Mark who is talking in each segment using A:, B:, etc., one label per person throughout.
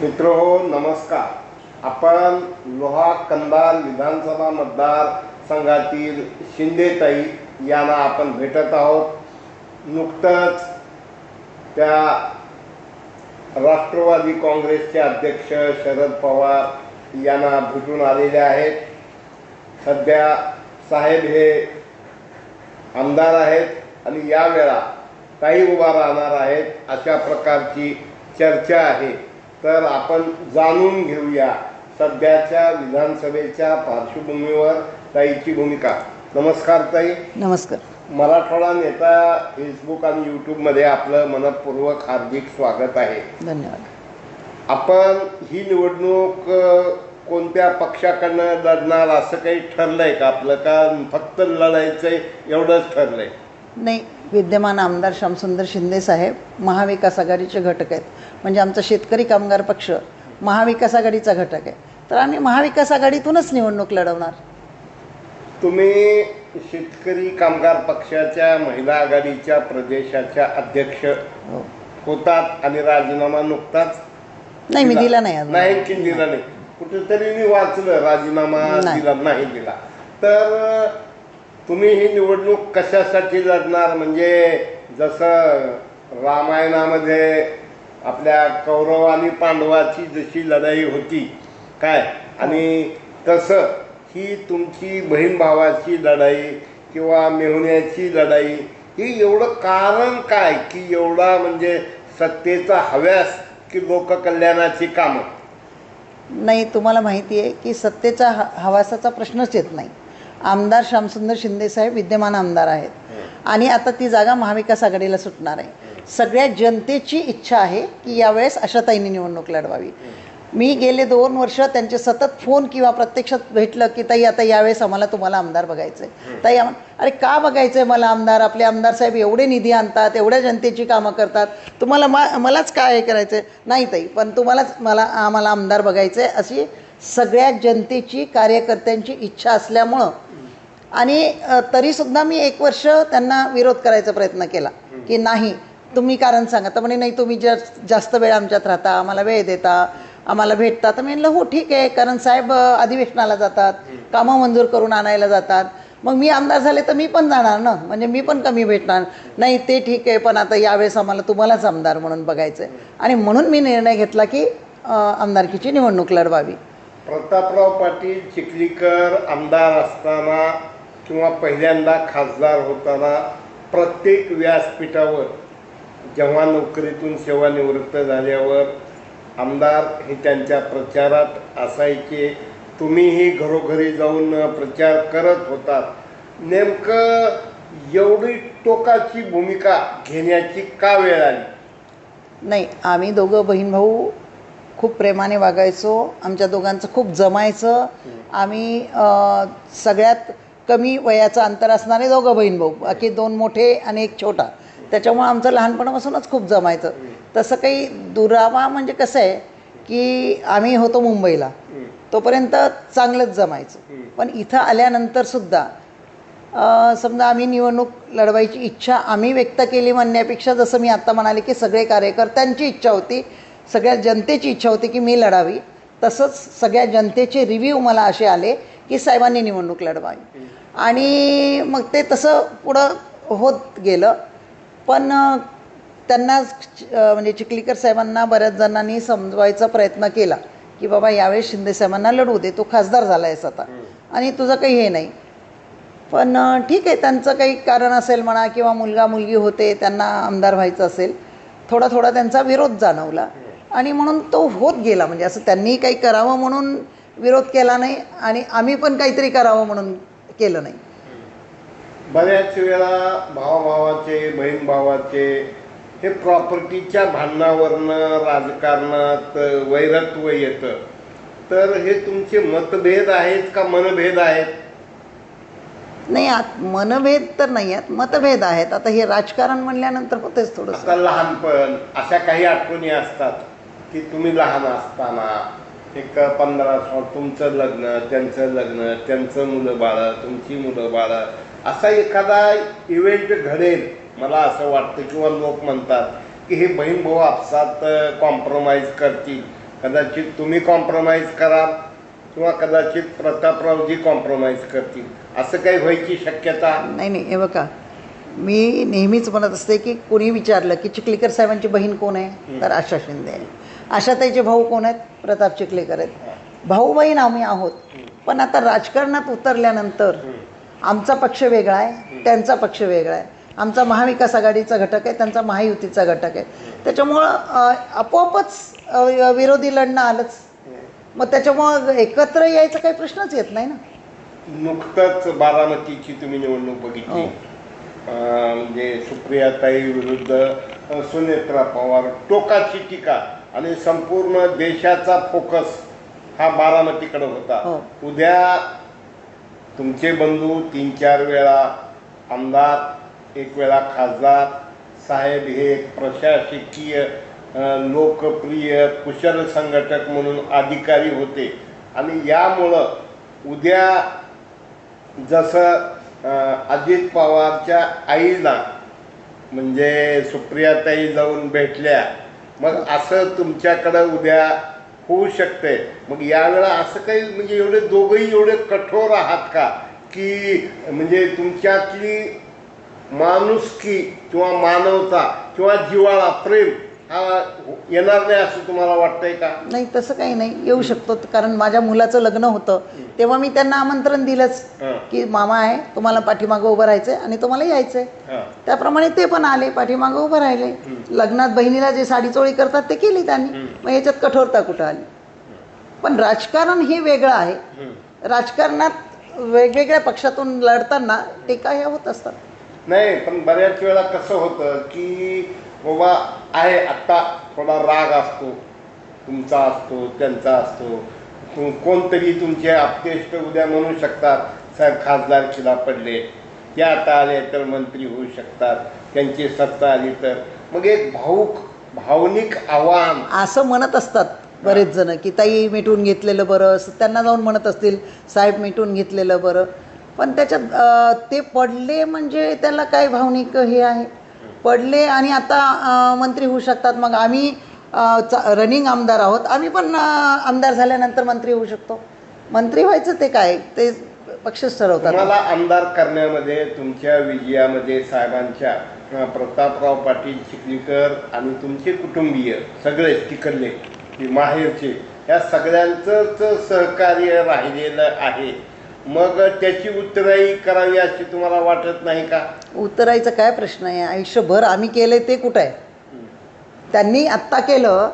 A: मित्र हो नमस्कार. आपण लोहा कंदाल विधानसभा मतदार संघातील शिंदेताई यांना आपण भेटत आहोत. नुकतंच त्या राष्ट्रवादी काँग्रेसचे अध्यक्ष शरद पवार यांना भेटून आलेले आहेत. सध्या साहेब हे आमदार आहेत आणि यावेळा काही उभा राहणार आहेत अशा प्रकारची चर्चा आहे. तर आपण जाणून घेऊया सध्याच्या विधानसभेच्या पार्श्वभूमीवर ताईची भूमिका. नमस्कार ताई.
B: नमस्कार.
A: मराठवाडा नेता फेसबुक आणि यूट्यूबमध्ये आपलं मनपूर्वक हार्दिक स्वागत आहे.
B: धन्यवाद.
A: आपण ही निवडणूक कोणत्या पक्षाकडनं लढणार असं काही ठरलंय का आपलं? का फक्त लढायचंय एवढंच ठरलंय.
B: नाही विद्यमान आमदार श्यामसुंदर शिंदे साहेब महाविकास आघाडीचे घटक आहेत. म्हणजे आमचा शेतकरी कामगार पक्ष महाविकास आघाडीचा घटक आहे. तर आम्ही महाविकास आघाडीतूनच निवडणूक लढवणार.
A: तुम्ही शेतकरी कामगार पक्षाच्या महिला आघाडीच्या प्रदेशाच्या अध्यक्ष
B: हो.
A: होतात आणि राजीनामा नुकताच
B: नाही मी दिला. नाही.
A: नाही की दिला नाही. कुठेतरी मी वाचलं राजीनामा. दिला नाही दिला. तर तुम्ही ही निवडणूक कशासाठी लढणार? म्हणजे जसं रामायणामध्ये आपल्या कौरव आणि पांडवाची जशी लढाई होती काय? आणि तसं ही तुमची बहीण भावाची लढाई किंवा मेहुण्याची लढाई ही एवढं कारण काय? की एवढा म्हणजे सत्तेचा हव्यास की लोककल्याणाची कामं?
B: नाही तुम्हाला माहिती आहे की सत्तेचा ह हवासाचा प्रश्नच येत नाही. आमदार श्यामसुंदर शिंदे साहेब विद्यमान आमदार आहेत. आणि आता ती जागा महाविकास आघाडीला सुटणार आहे. सगळ्या जनतेची इच्छा आहे की यावेळेस आशाताईंनी निवडणूक लढवावी. मी गेले दोन वर्ष त्यांचे सतत फोन किंवा प्रत्यक्षात भेटलं की ताई आता यावेळेस आम्हाला तुम्हाला आमदार बघायचं आहे ताई आम अरे का बघायचं आहे मला आमदार? आपले आमदार साहेब एवढे निधी आणतात एवढ्या जनतेची कामं करतात. तुम्हाला मा मलाच काय हे करायचं आहे नाही ताई पण तुम्हालाच मला आम्हाला आमदार बघायचं आहे अशी सगळ्या जनतेची कार्यकर्त्यांची इच्छा असल्यामुळं आणि तरीसुद्धा मी एक वर्ष त्यांना विरोध करायचा प्रयत्न केला की नाही तुम्ही कारण सांगा. तर म्हणे नाही तुम्ही जास्त जास्त वेळ आमच्यात राहता आम्हाला वेळ देता आम्हाला भेटता. तर मी म्हणलं हो ठीक आहे कारण साहेब अधिवेशनाला जातात कामं मंजूर करून आणायला जातात. मग मी आमदार झाले तर मी पण जाणार ना? म्हणजे मी पण कमी भेटणार. नाही ते ठीक आहे पण आता यावेळेस आम्हाला तुम्हालाच आमदार म्हणून बघायचं आहे आणि म्हणून मी निर्णय घेतला की आमदारकीची निवडणूक लढवावी.
A: प्रतापराव पाटील चिखलीकर आमदार असताना किंवा पहिल्यांदा खासदार होताना प्रत्येक व्यासपीठावर जेव्हा नोकरीतून सेवानिवृत्त झाल्यावर आमदार हे त्यांच्या प्रचारात असायचे. तुम्हीही घरोघरी जाऊन प्रचार करत होतात. नेमकं एवढी टोकाची भूमिका घेण्याची का वेळ आली?
B: नाही आम्ही दोघं बहीण भाऊ खूप प्रेमाने वागायचो. आमच्या दोघांचं खूप जमायचं. आम्ही सगळ्यात कमी वयाचं अंतर असणारे दोघं बहीण भाऊ बाकी दोन मोठे आणि एक छोटा. त्याच्यामुळं आमचं लहानपणापासूनच खूप जमायचं. तसं काही दुरावा म्हणजे कसं आहे की आम्ही होतो मुंबईला. तोपर्यंत चांगलंच जमायचं. पण इथं आल्यानंतर सुद्धा समजा आम्ही निवडणूक लढवायची इच्छा आम्ही व्यक्त केली म्हणण्यापेक्षा जसं मी आत्ता म्हणाले की सगळे कार्यकर्त्यांची इच्छा होती सगळ्या जनतेची इच्छा होती की मी लढावी. तसंच सगळ्या जनतेचे रिव्ह्यू मला असे आले की साहेबांनी निवडणूक लढवावी. आणि मग ते तसं पुढं होत गेलं. पण त्यांना म्हणजे चिखलीकर साहेबांना बऱ्याच जणांनी समजवायचा प्रयत्न केला की बाबा यावेळेस शिंदे साहेबांना लढवू दे तो खासदार झाला आहेस आता. आणि तुझं काही हे नाही. पण ठीक आहे त्यांचं काही कारण असेल म्हणा किंवा मुलगा मुलगी होते त्यांना आमदार व्हायचं असेल थोडा थोडा त्यांचा विरोध जाणवला. आणि म्हणून तो होत गेला म्हणजे असं त्यांनी काही करावं म्हणून विरोध केला नाही आणि आम्ही पण काहीतरी करावं म्हणून केलं नाही.
A: बऱ्याच वेळा भावाभावाचे बहीण भावाचे हे प्रॉपर्टीच्या भांडणावरनं राजकारणात वैरत्व येतं. तर हे तुमचे मतभेद आहेत का मनभेद आहेत?
B: नाही आत मनभेद तर नाही आहेत मतभेद आहेत. आता हे राजकारण म्हणल्यानंतर होतेच थोडंसं.
A: आता लहानपण अशा काही आठवणी असतात की तुम्ही लहान असताना एक पंधरा तुमचं लग्न त्यांचं लग्न त्यांचं मुलं बाळं तुमची मुलं बाळं असा एखादा इव्हेंट घडेल मला असं वाटतं किंवा लोक म्हणतात की हे बहीण भाऊ आपसात कॉम्प्रोमाइज करतील. कदाचित तुम्ही कॉम्प्रोमाइज कराल किंवा कदाचित प्रतापरावजी कॉम्प्रोमाइज करतील. असं काही व्हायची शक्यता?
B: नाही नाही हे बघा. मी नेहमीच म्हणत असते की कोणी विचारलं की चिखलीकर साहेबांची बहीण कोण आहे? तर आशा शिंदे. आहे आशाताईचे भाऊ कोण आहेत? प्रताप चिखलीकर आहेत. भाऊ बहीण आम्ही आहोत. पण आता राजकारणात उतरल्यानंतर आमचा पक्ष वेगळा आहे त्यांचा पक्ष वेगळा आहे. आमचा महाविकास आघाडीचा घटक आहे त्यांचा महायुतीचा घटक आहे. त्याच्यामुळं आपोआपच विरोधी लढणं आलंच. मग त्याच्यामुळं एकत्र यायचा काही प्रश्नच येत नाही ना?
A: नुकतंच बारामतीची तुम्ही निवडणूक बघितली.
B: हो.
A: म्हणजे सुप्रियाताई विरुद्ध सुनेत्रा पवार टोकाची टीका. आणि संपूर्ण देशाचा फोकस हा बारामतीकडे होता
B: हो.
A: उद्या तुमचे बंधू तीन चार वेळा आमदार एक वेळा खासदार साहेब हे एक प्रशासकीय लोकप्रिय कुशल संघटक म्हणून अधिकारी होते आणि यामुळं उद्या जसं अजित पवारच्या आईला म्हणजे सुप्रियाताई जाऊन भेटल्या मग असं तुमच्याकडं उद्या होऊ शकते मग यावेळा असं काही म्हणजे एवढे दोघंही एवढे कठोर आहात का? की म्हणजे तुमच्यातली माणुसकी किंवा मानवता किंवा जिवाळा प्रेम हा येणार नाही असं तुम्हाला वाटतंय का?
B: नाही तसं काही नाही. येऊ शकतो. कारण माझ्या मुलाचं लग्न होतं. तेव्हा मी त्यांना आमंत्रण दिलंच
A: हं,
B: की मामा आहे तुम्हाला पाठीमागं उभं राहायचं आहे आणि तुम्हाला यायचं आहे
A: हं,
B: त्याप्रमाणे ते पण आले पाठीमागं उभं राहिले. लग्नात बहिणीला जे साडी चोळी करतात ते केली त्यांनी. मग याच्यात कठोरता कुठं आली? पण राजकारण हे वेगळं आहे. राजकारणात वेगवेगळ्या पक्षातून लढताना टीका ह्या होत असतात.
A: नाही पण बऱ्याच वेळा कसं होतं की बाबा आहे आत्ता थोडा राग असतो. तुमचा असतो त्यांचा असतो. कोणतरी तुमचे आपतेष्ट उद्या म्हणू शकतात. साहेब खासदारकीला पडले. ते आता आले तर मंत्री होऊ शकतात. त्यांची सत्ता आली तर. मग एक भाऊक भावनिक आव्हान.
B: असं म्हणत असतात बरेच जण की ताई मिटून घेतलेलं बरं. असं त्यांना जाऊन म्हणत असतील साहेब मिटून घेतलेलं बरं. पण त्याच्यात ते पडले म्हणजे त्याला काय भावनिक हे आहे? पडले आणि आता मंत्री होऊ शकतात. मग आम्ही रनिंग आमदार आहोत. आम्ही पण आमदार झाल्यानंतर मंत्री होऊ शकतो. मंत्री व्हायचं ते काय? ते पक्षच ठरवतात.
A: मला आमदार करण्यामध्ये तुमच्या विजयामध्ये साहेबांच्या प्रतापराव पाटील चिखलीकर आणि तुमचे कुटुंबीय सगळे तिकडले माहेरचे या सगळ्यांचंच सहकार्य राहिलेलं आहे. मग त्याची उत्तराई करावी अशी तुम्हाला वाटत नाही का?
B: उतरायचा काय प्रश्न आहे? आयुष्यभर आम्ही केले ते कुठं आहे? त्यांनी आत्ता केलं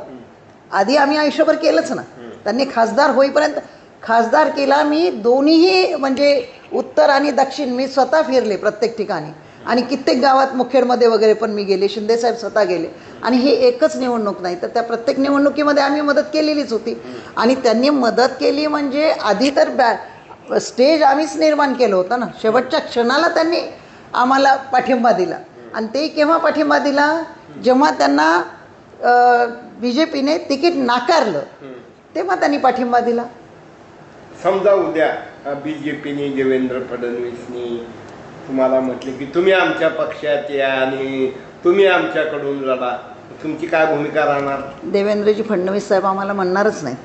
B: आधी आम्ही आयुष्यभर केलंच ना. त्यांनी खासदार होईपर्यंत खासदार केला मी दोन्हीही म्हणजे उत्तर आणि दक्षिण मी स्वतः फिरले प्रत्येक ठिकाणी. आणि कित्येक गावात मुखेडमध्ये वगैरे पण मी गेले शिंदेसाहेब स्वतः गेले. आणि हे एकच निवडणूक नाही तर त्या प्रत्येक निवडणुकीमध्ये आम्ही मदत केलेलीच होती. आणि त्यांनी मदत केली म्हणजे आधी तर बॅ स्टेज आम्हीच निर्माण केलं होतं ना. शेवटच्या क्षणाला त्यांनी आम्हाला पाठिंबा दिला. आणि ते केव्हा पाठिंबा दिला? जेव्हा त्यांना बी जे पीने तिकीट नाकारलं तेव्हा त्यांनी पाठिंबा दिला.
A: समजा उद्या बी जे पीने देवेंद्र फडणवीसनी तुम्हाला म्हटले की तुम्ही आमच्या पक्षात या आणि तुम्ही आमच्याकडून लढा. तुमची काय भूमिका राहणार?
B: देवेंद्रजी फडणवीस साहेब आम्हाला म्हणणारच नाही.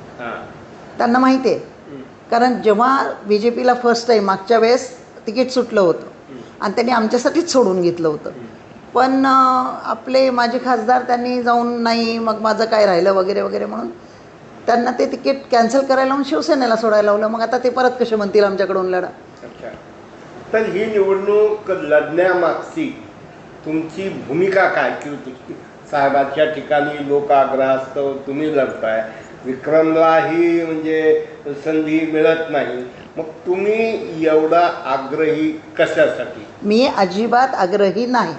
B: त्यांना माहिती आहे. कारण जेव्हा बी जे पीला फर्स्ट टाईम मागच्या वेळेस तिकीट सुटलं होतं आणि त्यांनी आमच्यासाठीच सोडून घेतलं होतं. पण आपले माझे खासदार त्यांनी जाऊन नाही मग माझं काय राहिलं वगैरे वगैरे म्हणून त्यांना ते तिकीट कॅन्सल करायला लावून शिवसेनेला सोडायला लावलं. मग आता ते परत कसे म्हणतील आमच्याकडून लढा?
A: अच्छा. तर ही निवडणूक लढण्यामागची तुमची भूमिका काय? की साहेबाच्या ठिकाणी लोक आग्रहास्तव तुम्ही लढताय. विक्रमलाही म्हणजे संधी मिळत नाही. मग तुम्ही एवढा आग्रही कशासाठी?
B: मी अजिबात आग्रही नाही.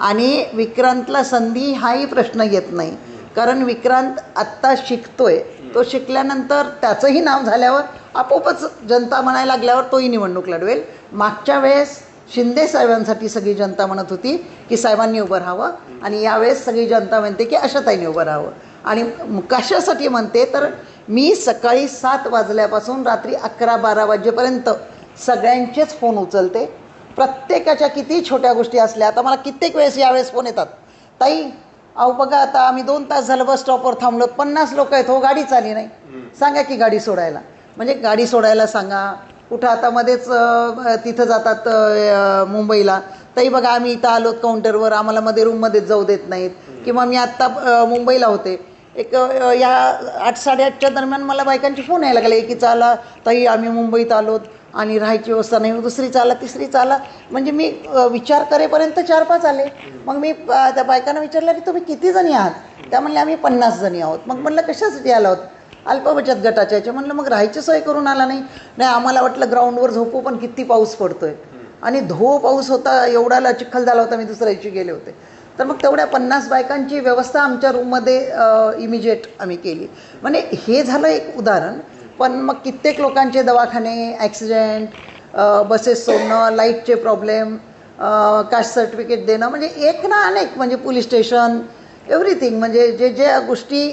B: आणि विक्रांतला संधी हाही प्रश्न येत नाही. कारण विक्रांत आत्ता शिकतोय. तो शिकल्यानंतर त्याचंही नाव झाल्यावर आपोआपच जनता म्हणायला लागल्यावर तोही निवडणूक लढवेल. मागच्या वेळेस शिंदे साहेबांसाठी सगळी जनता म्हणत होती की साहेबांनी उभं राहावं. आणि यावेळेस सगळी जनता म्हणते की अशाताईंनी उभं राहावं. आणि कशासाठी म्हणते तर मी सकाळी सात वाजल्यापासून रात्री अकरा बारा वाजेपर्यंत सगळ्यांचेच फोन उचलते. प्रत्येकाच्या किती छोट्या गोष्टी असल्या आता मला कित्येक वेळेस यावेळेस फोन येतात. ताई अहो बघा आता आम्ही दोन तास झालं बस स्टॉपवर थांबलो पन्नास लोक आहेत हो गाडीच आली नाही. सांगा की गाडी सोडायला. म्हणजे गाडी सोडायला सांगा. कुठं आता मध्येच तिथं जातात मुंबईला. तरी बघा आम्ही इथं आलो काउंटरवर आम्हाला मध्ये रूममध्येच जाऊ देत नाहीत. किंवा मी आत्ता मुंबईला होते. एक या आठ साडेआठच्या दरम्यान मला बायकांचे फोन यायला लागले की चाला ताई आम्ही मुंबईत आलोत आणि राहायची व्यवस्था नाही. दुसरी चाला तिसरी चाला. म्हणजे मी विचार करेपर्यंत चार पाच आले. मग मी त्या बायकांना विचारलं की तुम्ही किती जणी आहात? त्या म्हणल्या आम्ही पन्नास जणी आहोत. मग म्हणलं कशासाठी आला आहोत? अल्प बचत गटाच्या. याच्या म्हणलं मग राहायची सोय करून आला नाही. नाही आम्हाला वाटलं ग्राउंडवर झोपू पण किती पाऊस पडतोय. आणि धो पाऊस होता एवढाला चिखल झाला होता मी दुसऱ्या दिवशी गेले होते. तर मग तेवढ्या पन्नास बायकांची व्यवस्था आमच्या रूममध्ये इमिजिएट आम्ही केली. म्हणजे हे झालं एक उदाहरण पण मग कित्येक लोकांचे दवाखाने ॲक्सिडेंट बसेस सोडणं लाईटचे प्रॉब्लेम कास्ट सर्टिफिकेट देणं म्हणजे एक ना अनेक म्हणजे पोलीस स्टेशन एव्हरीथिंग म्हणजे जे ज्या गोष्टी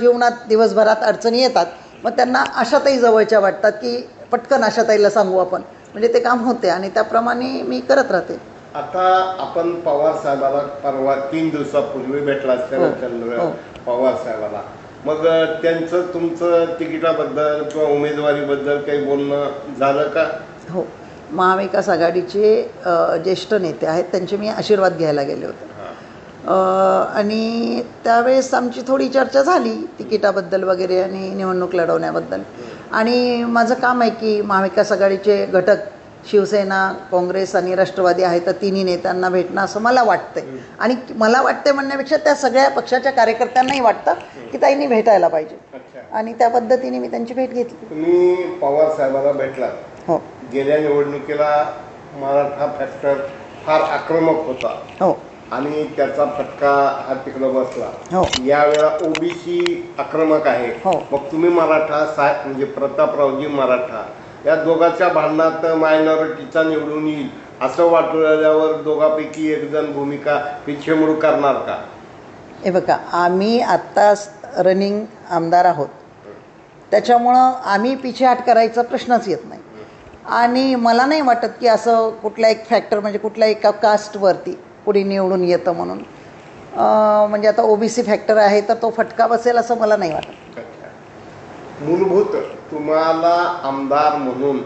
B: जीवनात दिवसभरात अडचणी येतात मग त्यांना आशाताई जवळच्या वाटतात की पटकन आशाताईला सांगू आपण. म्हणजे ते काम होते आणि त्याप्रमाणे मी करत राहते.
A: आता आपण पवार साहेबाला परवा तीन दिवसापूर्वी भेटला
B: हो,
A: शरदचंद्र
B: हो.
A: पवार साहेबाला. मग त्यांचं तुमचं तिकिटाबद्दल किंवा उमेदवारीबद्दल काही बोलणं झालं का?
B: हो. महाविकास आघाडीचे ज्येष्ठ नेते आहेत त्यांचे मी आशीर्वाद घ्यायला गेले होते. आणि त्यावेळेस आमची थोडी चर्चा झाली तिकिटाबद्दल वगैरे आणि निवडणूक लढवण्याबद्दल. आणि माझं काम आहे की महाविकास आघाडीचे घटक शिवसेना काँग्रेस आणि राष्ट्रवादी आहे तर तिन्ही नेत्यांना भेटणं असं मला वाटतंय. आणि मला वाटतंय म्हणण्यापेक्षा त्या सगळ्या पक्षाच्या कार्यकर्त्यांनाही वाटतं की ताईंनी भेटायला पाहिजे.
A: अच्छा.
B: आणि त्या पद्धतीने मी त्यांची भेट घेतली.
A: तुम्ही पवार साहेबाला भेटला
B: हो.
A: गेल्या निवडणुकीला मराठा फॅक्टर फार आक्रमक होता.
B: हो.
A: आणि त्याचा फटका हा तिकडं बसला.
B: हो.
A: यावेळा ओबीसी आक्रमक आहे.
B: हो.
A: मग तुम्ही मराठा साहेब म्हणजे प्रतापरावजी मराठा या दोघांच्या भांडणात मायनॉरिटीचा निवडून येईल असं वाटल्यावर दोघांपैकी एक जण भूमिका पिछेमुड करणार का?
B: हे बघा आम्ही आत्ता रनिंग आमदार आहोत. त्याच्यामुळं आम्ही पिछेहाट करायचा प्रश्नच येत नाही. आणि मला नाही वाटत की असं कुठला एक फॅक्टर म्हणजे कुठल्या एका कास्टवरती कुणी निवडून येतं म्हणून. म्हणजे आता ओबीसी फॅक्टर आहे तर तो फटका बसेल असं मला नाही वाटत.
A: मूलभूत तुम्हाला आमदार म्हणून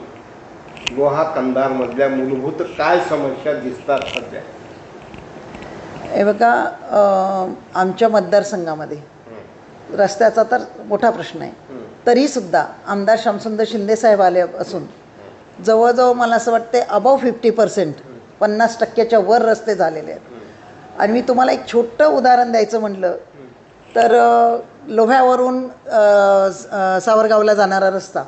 A: लोहा कंधार मधल्या मूलभूत काय समस्या दिसतात सध्या?
B: हे बघा आमच्या मतदारसंघामध्ये रस्त्याचा तर मोठा प्रश्न आहे. तरीसुद्धा आमदार शामसुंदर शिंदेसाहेब आले असून जवळजवळ मला असं वाटते अबाव फिफ्टी पर्सेंट पन्नास टक्क्याच्या वर रस्ते झालेले आहेत. आणि मी तुम्हाला एक छोटं उदाहरण द्यायचं म्हटलं तर लोह्यावरून सावरगावला जाणारा रस्ता.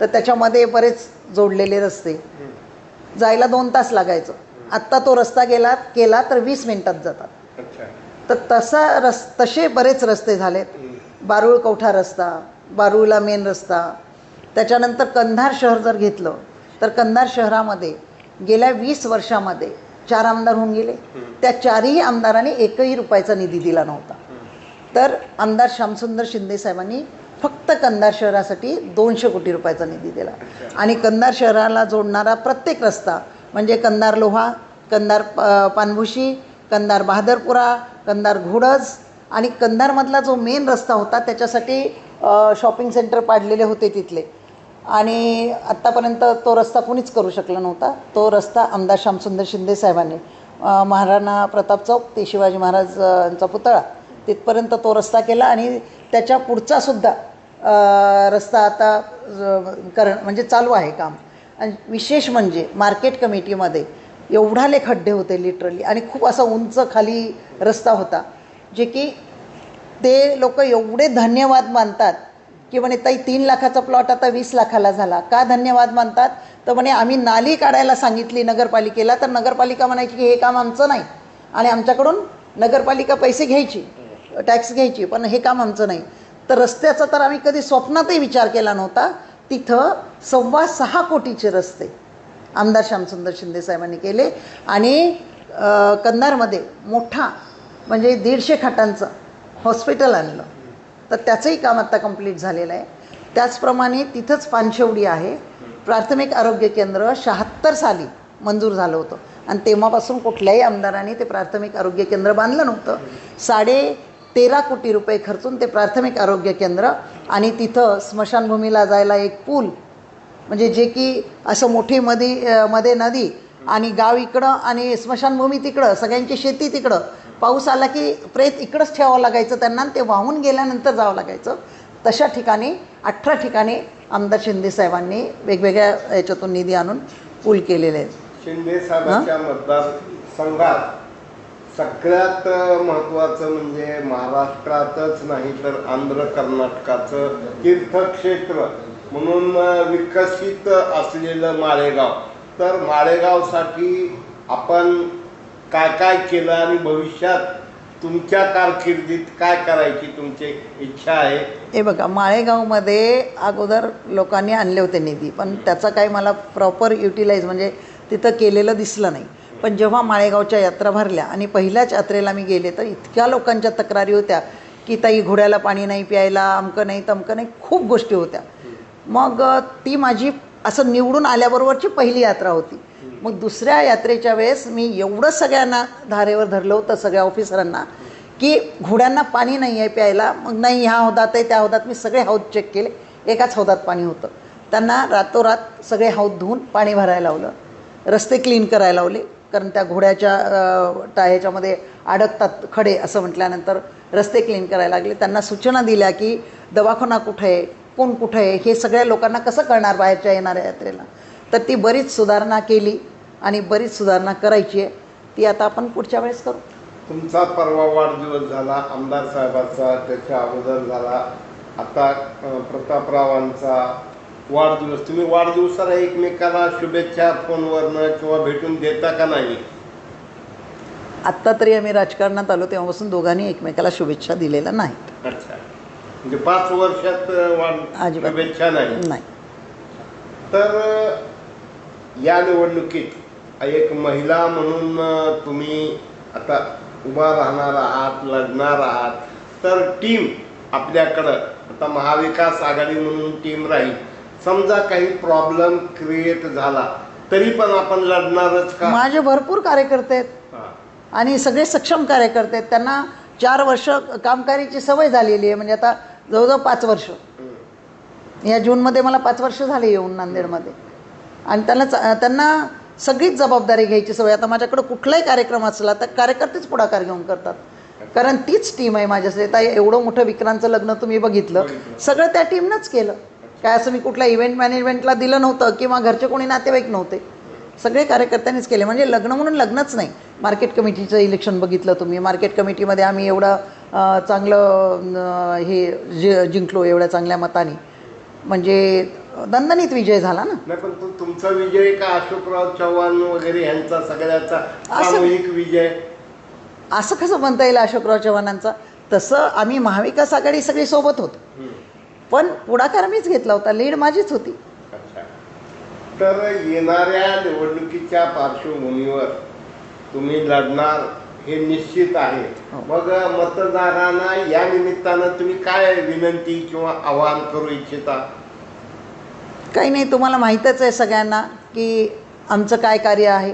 B: तर त्याच्यामध्ये बरेच जोडलेले रस्ते. जायला दोन तास लागायचं. आत्ता तो रस्ता गेला केला तर वीस मिनिटात जातात. तर तसा रस तसे बरेच रस्ते झालेत. बारूळ कवठा रस्ता बारूळला मेन रस्ता. त्याच्यानंतर कंधार शहर जर घेतलं तर कंधार शहरामध्ये गेल्या वीस वर्षामध्ये चार आमदार होऊन गेले. त्या चारही आमदारांनी एकही रुपयाचा निधी दिला नव्हता. तर आमदार श्यामसुंदर शिंदे साहेबांनी फक्त कंधार शहरासाठी दोनशे कोटी रुपयाचा निधी दिला. आणि कंधार शहराला जोडणारा प्रत्येक रस्ता म्हणजे कंधार लोहा कंधार प- पानभुशी कंधार बहादरपुरा कंधार घोडज आणि कंधारमधला जो मेन रस्ता होता त्याच्यासाठी शॉपिंग सेंटर पाडलेले होते तिथले. आणि आत्तापर्यंत तो रस्ता कुणीच करू शकला नव्हता. तो रस्ता आमदार श्यामसुंदर शिंदे साहेबांनी महाराणा प्रताप चौक ते शिवाजी महाराजांचा पुतळा तिथपर्यंत तो रस्ता केला आणि त्याच्या पुढचा सुद्धा रस्ता आता करण म्हणजे चालू आहे काम. आणि विशेष म्हणजे मार्केट कमिटीमध्ये एवढाले खड्डे होते लिटरली आणि खूप असा उंच खाली रस्ता होता जे की ते लोक एवढे धन्यवाद मानतात की म्हणे ताई तीन लाखाचा प्लॉट आता वीस लाखाला झाला. का धन्यवाद मानतात? तर म्हणे आम्ही नाली काढायला सांगितली नगरपालिकेला. तर नगरपालिका म्हणायची की हे काम आमचं नाही आणि आमच्याकडून नगरपालिका पैसे घ्यायची. टॅक्स घ्यायची पण हे काम आमचं नाही. तर रस्त्याचा तर आम्ही कधी स्वप्नातही विचार केला नव्हता. तिथं सव्वा सहा कोटीचे रस्ते आमदार श्यामसुंदर शिंदे साहेबांनी केले. आणि कन्नारमध्ये कंधारमध्ये मोठा म्हणजे दीडशे खाटांचं हॉस्पिटल आणलं. तर त्याचंही काम आत्ता कंप्लीट झालेलं आहे. त्याचप्रमाणे तिथंच पानशेवडी आहे. प्राथमिक आरोग्य केंद्र शहात्तर साली मंजूर झालं होतं. आणि तेव्हापासून कुठल्याही आमदारांनी ते प्राथमिक आरोग्य केंद्र बांधलं नव्हतं. साडे तेरा कोटी रुपये खर्चून ते प्राथमिक आरोग्य केंद्र आणि तिथं स्मशानभूमीला जायला एक पूल म्हणजे जे की असं मोठी मधी अ, मध्ये नदी आणि गाव इकडं आणि स्मशानभूमी तिकडं सगळ्यांची शेती तिकडं. पाऊस आला की प्रेत इकडंच ठेवावं लागायचं त्यांना ते वाहून गेल्यानंतर जावं लागायचं. तशा ठिकाणी अठरा ठिकाणी आमदार शिंदे साहेबांनी वेगवेगळ्या याच्यातून निधी आणून पूल केलेले आहेत.
A: शिंदे साहेबांच्या मतदारसंघात सगळ्यात महत्वाचं म्हणजे महाराष्ट्रातच नाही तर आंध्र कर्नाटकाचं तीर्थक्षेत्र म्हणून विकसित असलेलं माळेगाव. तर माळेगावसाठी आपण काय काय केलं आणि भविष्यात तुमच्या कारकिर्दीत काय करायची तुमची इच्छा आहे?
B: हे बघा माळेगावमध्ये अगोदर लोकांनी आणले होते निधी पण त्याचा काही मला प्रॉपर युटिलाइज म्हणजे तिथं केलेलं दिसलं नाही. पण जेव्हा माळेगावच्या यात्रा भरल्या आणि पहिल्याच यात्रेला मी गेले तर इतक्या लोकांच्या तक्रारी होत्या की ताई घोड्याला पाणी नाही प्यायला अमकं नाही तमकं नाही खूप गोष्टी होत्या. मग ती माझी असं निवडून आल्याबरोबरची पहिली यात्रा होती. मग दुसऱ्या यात्रेच्या वेळेस मी एवढं सगळ्यांना धारेवर धरलं होतं सगळ्या ऑफिसरांना की घोड्यांना पाणी नाही आहे प्यायला मग नाही ह्या हौदात आहे त्या हौदात मी सगळे हौद चेक केले एकाच हौदात पाणी होतं. त्यांना रातोरात सगळे हौद धुवून पाणी भरायला लावलं रस्ते क्लीन करायला लावले कारण त्या घोड्याच्या अ, टायाच्यामध्ये अडकतात खडे असं म्हटल्यानंतर रस्ते क्लीन करायला लागले. त्यांना सूचना दिल्या की दवाखाना कुठे आहे कोण कुठं आहे हे सगळ्या लोकांना कसं कळणार बाहेरच्या येणाऱ्या यात्रेला? तर ती बरीच सुधारणा केली आणि बरीच सुधारणा करायची आहे. ती आता आपण पुढच्या वेळेस करू.
A: तुमचा परवा वाढदिवस झाला आमदार साहेबाचा त्याच्या अगोदर झाला. आता प्रतापरावांचा वाढदिवस. तुम्ही वाढदिवसाला एकमेकाला शुभेच्छा फोनवरनं किंवा भेटून देता का नाही?
B: आत्ता तरी आम्ही राजकारणात आलो तेव्हापासून दोघांनी एकमेकाला शुभेच्छा दिलेल्या नाहीत.
A: अच्छा. म्हणजे पाच वर्षात अं, वाढ
B: अजिबात.
A: शुभेच्छा नाही.
B: नाही.
A: तर अं, या निवडणुकीत एक महिला म्हणून अं, तुम्ही आता उभा राहणार आहात लढणार आहात. तर टीम आपल्याकडं आता महाविकास आघाडी म्हणून टीम राहील. समजा काही प्रॉब्लेम क्रिएट झाला तरी पण आपण लढणारच का?
B: माझे भरपूर कार्यकर्ते आहेत. आणि सगळे सक्षम कार्यकर्ते आहेत. त्यांना चार वर्ष कामकारीची सवय झालेली आहे म्हणजे आता जवळजवळ पाच वर्ष. या जूनमध्ये मला पाच वर्ष झाले येऊन नांदेडमध्ये आणि त्यांना त्यांना सगळीच जबाबदारी घ्यायची सवय. आता माझ्याकडं कुठलाही कार्यक्रम असला तर कार्यकर्तेच पुढाकार घेऊन करतात. कारण तीच टीम आहे माझ्यासाठी. आता एवढं मोठं विक्रांतचं लग्न तुम्ही बघितलं. सगळं त्या टीमनंच केलं. काय असं मी कुठल्या इव्हेंट मॅनेजमेंटला दिलं नव्हतं किंवा घरचे कोणी नातेवाईक नव्हते. सगळे कार्यकर्त्यांनीच केले. म्हणजे लग्न म्हणून लग्नच नाही. मार्केट कमिटीचं इलेक्शन बघितलं तुम्ही. मार्केट कमिटीमध्ये आम्ही एवढं चांगलं हे जि जिंकलो एवढ्या चांगल्या मताने. म्हणजे दणदणीत विजय झाला ना.
A: नाही पण तुमचा विजय का अशोकराव चव्हाण वगैरे यांचा सगळ्याचा
B: असं-
A: सामूहिक विजय?
B: असं कसं म्हणता येईल अशोकराव चव्हाणांचा? तसं आम्ही महाविकास आघाडी सगळी सोबत होतो. पण पुढाकार मीच घेतला होता लीड माझीच होती.
A: अच्छा. तर येणाऱ्या निवडणुकीच्या पार्श्वभूमीवर तुम्ही लढणार हे निश्चित आहे.
B: हो.
A: मग मतदारांना या निमित्तानं तुम्ही काय विनंती किंवा आवाहन करू इच्छिता?
B: काही नाही तुम्हाला माहीतच आहे सगळ्यांना की आमचं काय कार्य आहे.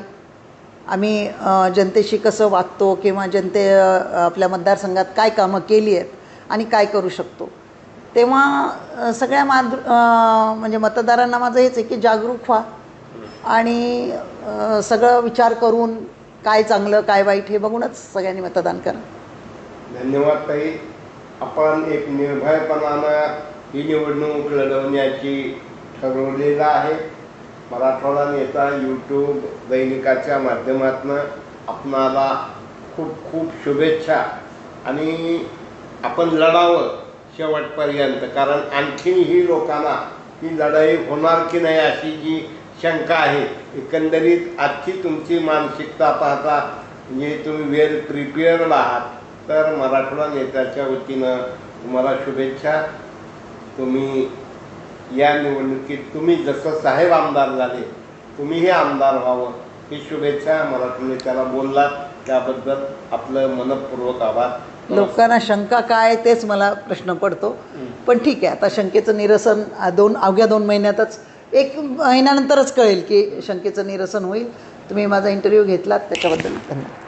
B: आम्ही जनतेशी कसं वागतो किंवा जनते आपल्या मतदारसंघात काय कामं केली आहेत आणि काय करू शकतो. तेव्हा सगळ्या मातृ म्हणजे मतदारांना माझं हेच आहे की जागरूक व्हा आणि सगळं विचार करून काय चांगलं काय वाईट हे बघूनच सगळ्यांनी मतदान करा.
A: धन्यवाद ताई. आपण एक निर्भयपणानं ही निवडणूक लढवण्याची ठरवलेलं आहे. मराठवाडा नेता यूट्यूब दैनिकाच्या माध्यमातून आपणाला खूप खूप शुभेच्छा. आणि आपण लढावं. शेवटपर्यंत. कारण आणखीनही लोकांना ही लढाई होणार की नाही अशी जी शंका आहे एकंदरीत आजची तुमची मानसिकता पाहता म्हणजे तुम्ही वेल प्रिपेअर्ड आहात तर मराठवाडा नेत्याच्या वतीनं तुम्हाला शुभेच्छा. तुम्ही या निवडणुकीत तुम्ही जसं साहेब आमदार झाले तुम्हीही आमदार व्हावं ही शुभेच्छा मराठा नेत्याला बोललात. त्याबद्दल आपलं मनपूर्वक आभार.
B: लोकांना शंका काय तेच मला प्रश्न पडतो. पण ठीक आहे आता शंकेचं निरसन दोन अवघ्या दोन महिन्यातच एक महिन्यानंतरच कळेल की शंकेचं निरसन होईल. तुम्ही माझा इंटरव्ह्यू घेतलात त्याच्याबद्दल धन्यवाद.